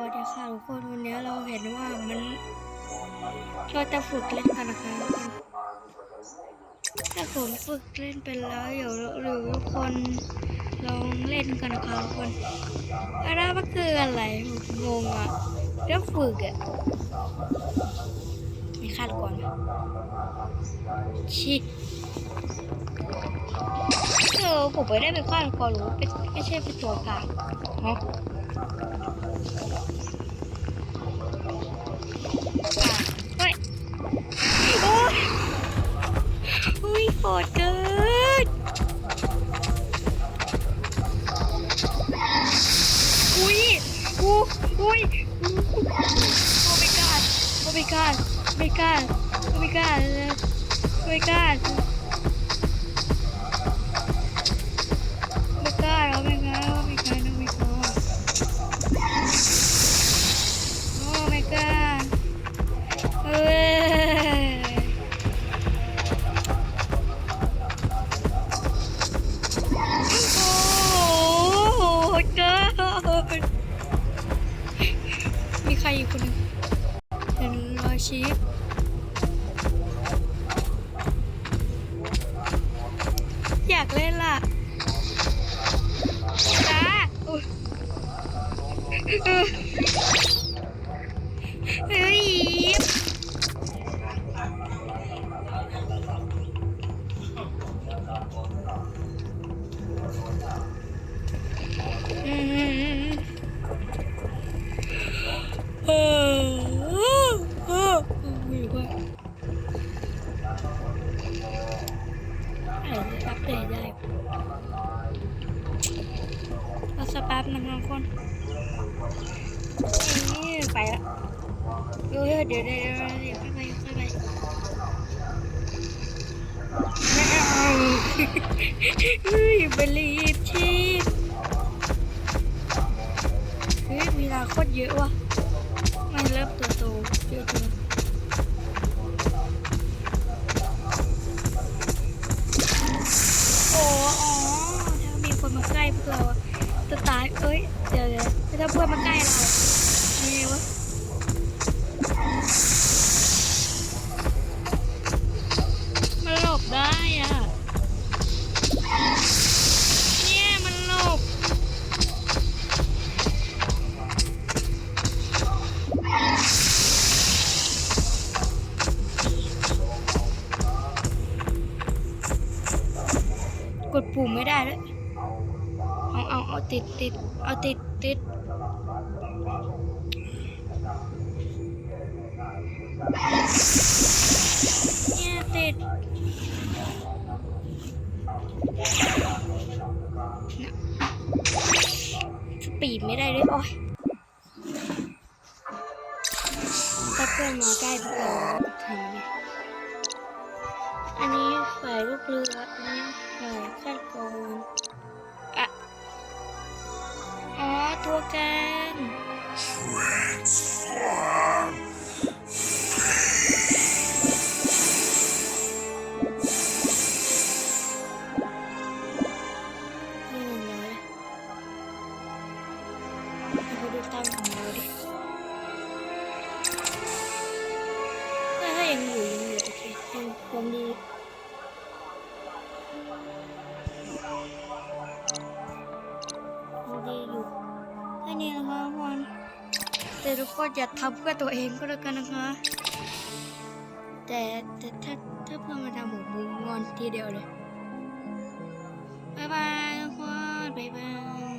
วัสดีค่ะทุกคนวันนี้เราเห็นว่ามันเราจะฝึกเล่นกันนะคะถ้าผมฝึกเล่นเป็นแล้วเดี๋ยวหรือทุกคนลองเล่นกันนะคะทุกคนอะไรมันคืออะไรผมงงอะแล้วฝึกอะมีคาดก่อนชิเออผมไม่ได้เป็นฆาตกรหรือไม่ไม่ใช่เป็นตัวกลางเฮ้ยโอ้ยอุ้ยโหดเกินอุ้ยอู้อุ้ยโอ้ไม่กล้าโอ้ไม่กล้าไม่กล้าไม่กล้าไม่กล้า ชีฟอยากเล่นล่ะจ้าอุ๊ยเฮ้ยอืมเออเออมีว่าอะไรจะอัปเดตได้เรา สปาร์มันทุกคนนี่ไปละเดี๋ยวเดี๋ยวเดี๋ยวเดี๋ยวค่อยไปไปไม่เอาเฮ้ยบลีฟชีพเฮ้ยเวลาโคตรเยอะว่ะไม่เริ่มตัวโตเยอะจริง ดี๋ยวเดี๋ยวถ้าเพื่อนมาใกล้เรายังไงวะมันหลบได้อะ เนี่ยมันหลบ กดปุ่มไม่ได้เลย เอาเอาเอาติดติดเอาติดติดเนี่ยติดสปีดไม่ได้เลยโอ้ยถ้าเพื่อนมาใกล้พวกเราทำไงอันนี้ฝ่ายลูกเรือ อันนี้ฝ่ายฆาตกร กันนี่หนึ่งร้อยให้เขาดูตามของเราดิ นี้นะคะทุกคนแต่ทุกคนอย่าทำเพื่อตัวเองก็แล้วกันนะคะ แต่แต่ถ้าถ้าเพื่อนมาทำผมมึงอนทีเดียวเลยบ๊ายบายทุกคนบ๊ายบาย